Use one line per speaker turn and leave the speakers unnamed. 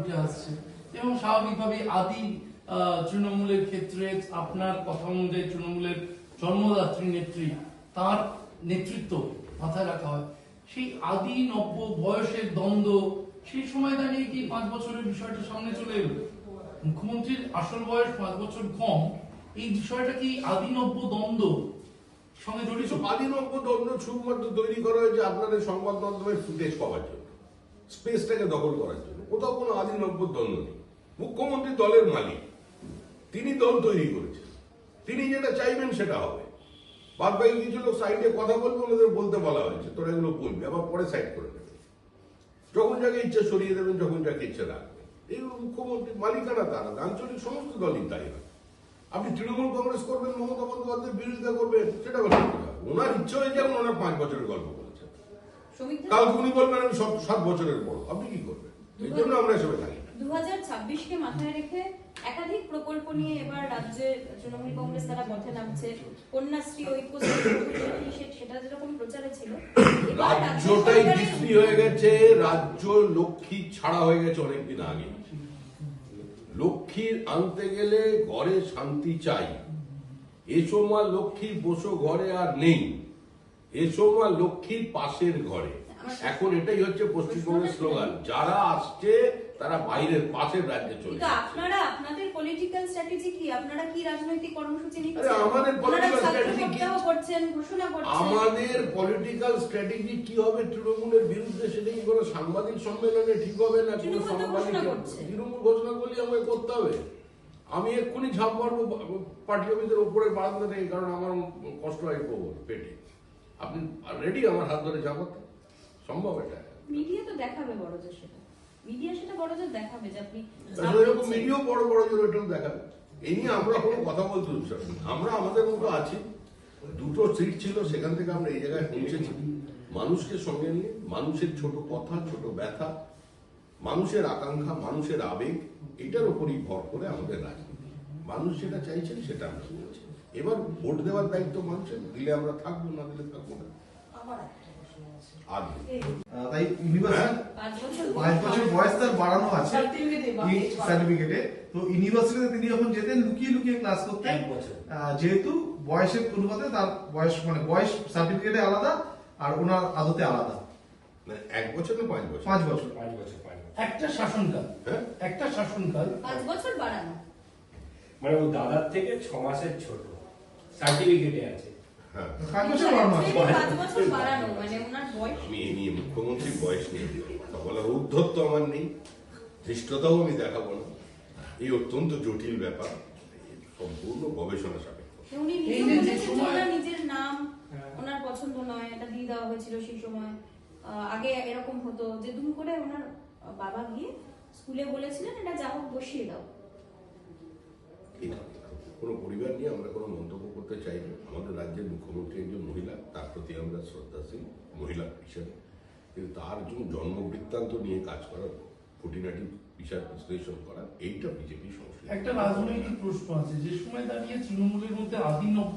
উঠে আসছে। এবং স্বাভাবিকভাবে আদি তৃণমূলের ক্ষেত্রে আপনার কথা অনুযায়ী তৃণমূলের জন্মদাত্রী নেত্রী, তার নেতৃত্ব মাথায় রাখা হয়। সেই আদি নব্য বয়সের দ্বন্দ্ব, সেই সময় দাঁড়িয়ে কি পাঁচ বছরের বিষয়টা সামনে চলে এলো? মুখ্যমন্ত্রীর আসল বয়স পাঁচ বছর কম, এই বিষয়টা কি আদি নব্য দ্বন্দ্ব সঙ্গে জড়িত?
কিছু আদিনব্য দ্বন্দ্ব শুধুমাত্র তৈরি করা হয়েছে আপনাদের সংবাদ মাধ্যমের ফুটেজ পাওয়ার জন্য স্পেসটাকে দখল করার জন্য। কোথাও কোনো আদিনব্য দ্বন্দ্ব নেই। মুখ্যমন্ত্রী দলের মালিক। তিনি দল তৈরি করেছেন। তিনি যেটা চাইবেন সেটা হবে। বাদ বাকি কিছু লোক সাইডে কথা বলবে, ওনাদের বলতে বলা হয়েছে। তোরা এগুলো বলবি, আবার পরে সাইড করে দেবে। যখন যাকে ইচ্ছা সরিয়ে দেবেন, যখন যাকে ইচ্ছা রাখবেন। এই মুখ্যমন্ত্রী মালিকানা তারা। আঞ্চলিক সমস্ত দলই তাই হয়। আপনি তৃণমূল কংগ্রেস করবেন, মমতা বন্দ্যোপাধ্যায়ের বিরোধিতা করবেন সেটা বলে ওনার ইচ্ছা হয়ে যাবে ওনার পাঁচ বছরের গল্প বলেছেন। কালকে উনি বলবেন আমি সব সাত বছরের বড়। আপনি কি করবেন? এই জন্য আমরা এসবে থাকি
দু হাজার ছাব্বিশকে মাথায় রেখে একাধিক প্রকল্প নিয়ে এবার রাজ্যে তৃণমূল কংগ্রেস তারা পথে নামছে। কন্যাশ্রী ঐক্যশ্রী সেটা যেরকম প্রচারে ছিল রাজ্য
রাজ্যটাই বিক্রি হয়ে গেছে। রাজ্য লক্ষ্মী ছাড়া হয়ে গেছে অনেকদিন আগে। লক্ষ্মীর আনতে গেলে ঘরে শান্তি চাই। এসো মা লক্ষ্মী বসো ঘরে আর নেই। এসো মা লক্ষ্মীর পাশের ঘরে। এখন এটাই হচ্ছে পশ্চিমবঙ্গের স্লোগান। যারা আসছে তারা বাইরের পাশের রাজ্যে চলে
আপনারা আপনাদের পলিটিক্যাল স্ট্র্যাটেজি কি? আপনারা কি রাজনৈতিক কর্মসূচি নিচ্ছেন?
আমাদের
ছাত্র
strategy কি?
করছেন ঘোষণা করছেন।
আমাদের পলিটিক্যাল স্ট্র্যাটেজি কি হবে? তৃণমূলের বিরুদ্ধে সেটা কি কোনো সাংবাদিক সম্মেলনে ঠিক হবে না কোনো সাংবাদিক তৃণমূল ঘোষণা করলে আমাকে করতে হবে। আমি এক্ষুনি ঝাঁপ মারবো পার্টি অফিসের উপরের বারান্দা থেকে কারণ আমার কষ্ট হয় প্রবল পেটে। আপনি রেডি আমার হাত ধরে ঝাঁপাতে সম্ভব এটা?
মিডিয়া তো দেখাবে বড় যে সেটা। মিডিয়া সেটা বড় যে দেখাবে যে আপনি
এরকম। মিডিয়াও বড় বড় জোর এটাও দেখাবে। এই নিয়ে আমরা কোনো কথা বলতে উৎসাহ আমরা আমাদের মতো আছি। দুটো সিট ছিল সেখান থেকে আমরা এই জায়গায় পৌঁছেছি। মানুষকে সঙ্গে নিয়ে মানুষের ছোট কথা ছোট ব্যথা মানুষের আকাঙ্ক্ষা মানুষের আবেগ এটার উপরই ভর করে আমাদের রাজনীতি। মানুষ যেটা চাইছেন সেটা আমরা বলছি এবার ভোট দেওয়ার দায়িত্ব মানুষের দিলে আমরা থাকব না দিলে থাকব না?
তাই
পাঁচ বছর
বয়স তার বাড়ানো আছে।
Certificate এ বা-
সার্টিফিকেটে। তো ইউনিভার্সিটিতে তিনি যখন যেতেন লুকিয়ে লুকিয়ে ক্লাস করতেন।
এক বছর।
আহ, যেহেতু বয়সের অনুপাতে তার বয়স মানে বয়স সার্টিফিকেটে আলাদা আর ওনার আদতে আলাদা।
মানে এক বছর না পাঁচ বছর?
পাঁচ বছর।
পাঁচ বছর
একটা শাসনকাল।
হ্যাঁ?
একটা শাসনকাল।
পাঁচ বছর বাড়ানো।
মানে ও দাদার থেকে ছ মাসের ছোট। সার্টিফিকেটে আছে।
হ্যাঁ।
মানে
আমি নিয়ে বয়স নিয়ে কথা বলার উদ্ধত্ত আমার নেই ধৃষ্টতাও আমি দেখাবো না। এই অত্যন্ত জটিল ব্যাপার সম্পূর্ণ গবেষণা সাপেক্ষ।
নিজের নাম
হ্যাঁ।
ওনার পছন্দ নয় এটা দিয়ে দেওয়া হয়েছিল সেই সময়। আহ, আগে এরকম হতো যে দুম করে ওনার বাবা গিয়ে স্কুলে বলেছিলেন এটা যা হোক বসিয়ে দাও।
কোনো পরিবার নিয়ে আমরা কোনো মন্তব্য করতে চাই না আমাদের রাজ্যের মুখ্যমন্ত্রী একজন মহিলা, তার প্রতি আমরা শ্রদ্ধাশীল মহিলা হিসেবে। কিন্তু তার জন্য জন্মবৃত্তান্ত নিয়ে কাজ করা, খুঁটিনাটি বিচার বিশ্লেষণ করা, এইটা বিজেপি সংস্কৃতি
একটা রাজনৈতিক প্রশ্ন আছে। যে সময় দাঁড়িয়ে তৃণমূলের মধ্যে আদি নব্য